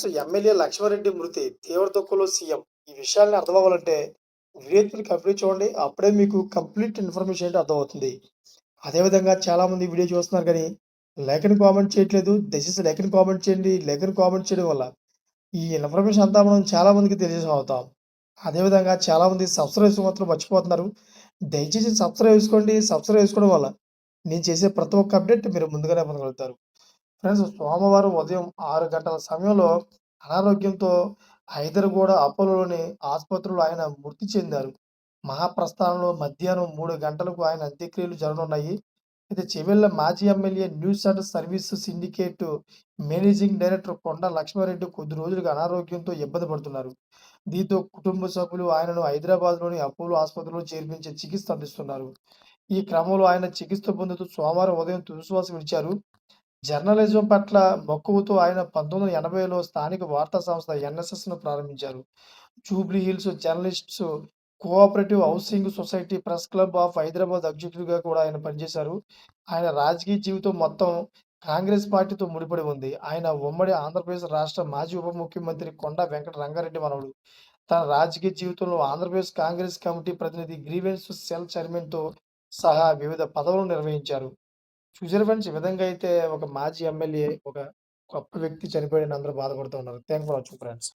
Friends MLA Lakshma Reddy మృతి తీవ్ర దుఃఖంలో సీఎం. ఈ విషయాన్ని అర్థం అవ్వాలంటే వీడియో కంప్లీట్ చూడండి అప్పుడే మీకు కంప్లీట్ ఇన్ఫర్మేషన్ ఏంటి అర్థమవుతుంది. అదేవిధంగా చాలామంది వీడియో చూస్తున్నారు కానీ లైక్ని కామెంట్ చేయట్లేదు. దయచేసి లైక్ని కామెంట్ చేయండి. లైక్ని కామెంట్ చేయడం వల్ల ఈ ఇన్ఫర్మేషన్ అంతా మనం చాలా మందికి అవుతాం అదేవిధంగా చాలామంది సబ్స్క్రైబ్స్ మాత్రం మర్చిపోతున్నారు. దయచేసి సబ్స్క్రైబ్ చేసుకోండి. సబ్స్క్రైబ్ చేసుకోవడం వల్ల నేను చేసే ప్రతి ఒక్క అప్డేట్ మీరు ముందుగానే పొందగలుగుతారు. ఫ్రెండ్స్ సోమవారం ఉదయం ఆరు గంటల సమయంలో అనారోగ్యంతో హైదరాబాద్ అపోలోని ఆసుపత్రిలో ఆయన మృతి చెందారు. మహాప్రస్థానంలో మధ్యాహ్నం మూడు గంటలకు ఆయన అంత్యక్రియలు జరగనున్నాయి. అయితే చెవెళ్ళ మాజీ MLA news and service syndicate managing director Konda Lakshma Reddy కొద్ది రోజులుగా అనారోగ్యంతో ఇబ్బంది పడుతున్నారు. దీంతో కుటుంబ సభ్యులు ఆయనను హైదరాబాద్లోని అపోలో ఆసుపత్రిలో చేర్పించి చికిత్స అందిస్తున్నారు. ఈ క్రమంలో ఆయన చికిత్స పొందుతూ సోమవారం ఉదయం తుదిశ్వాస విడిచారు. జర్నలిజం పట్ల మక్కువతో ఆయన పంతొమ్మిది వందల ఎనభైలో స్థానిక వార్తా సంస్థ ఎన్ఎస్ఎస్ను ప్రారంభించారు. Jubilee Hills journalists cooperative housing society press club of Hyderabad అధ్యక్షుడిగా కూడా ఆయన పనిచేశారు. ఆయన రాజకీయ జీవితం మొత్తం కాంగ్రెస్ పార్టీతో ముడిపడి ఉంది. ఆయన ఉమ్మడి ఆంధ్రప్రదేశ్ రాష్ట్ర మాజీ ఉప ముఖ్యమంత్రి కొండ వెంకట రంగారెడ్డి మనవడు. తన రాజకీయ జీవితంలో ఆంధ్రప్రదేశ్ కాంగ్రెస్ కమిటీ ప్రతినిధి గ్రీవెన్స్ సెల్ చైర్మన్తో సహా వివిధ పదవులు నిర్వహించారు. చూసారు ఫ్రెండ్స్? ఈ విధంగా అయితే ఒక మాజీ ఎమ్మెల్యే ఒక గొప్ప వ్యక్తి చనిపోయిన అందరూ బాధపడుతూ ఉన్నారు. Thank for watching friends.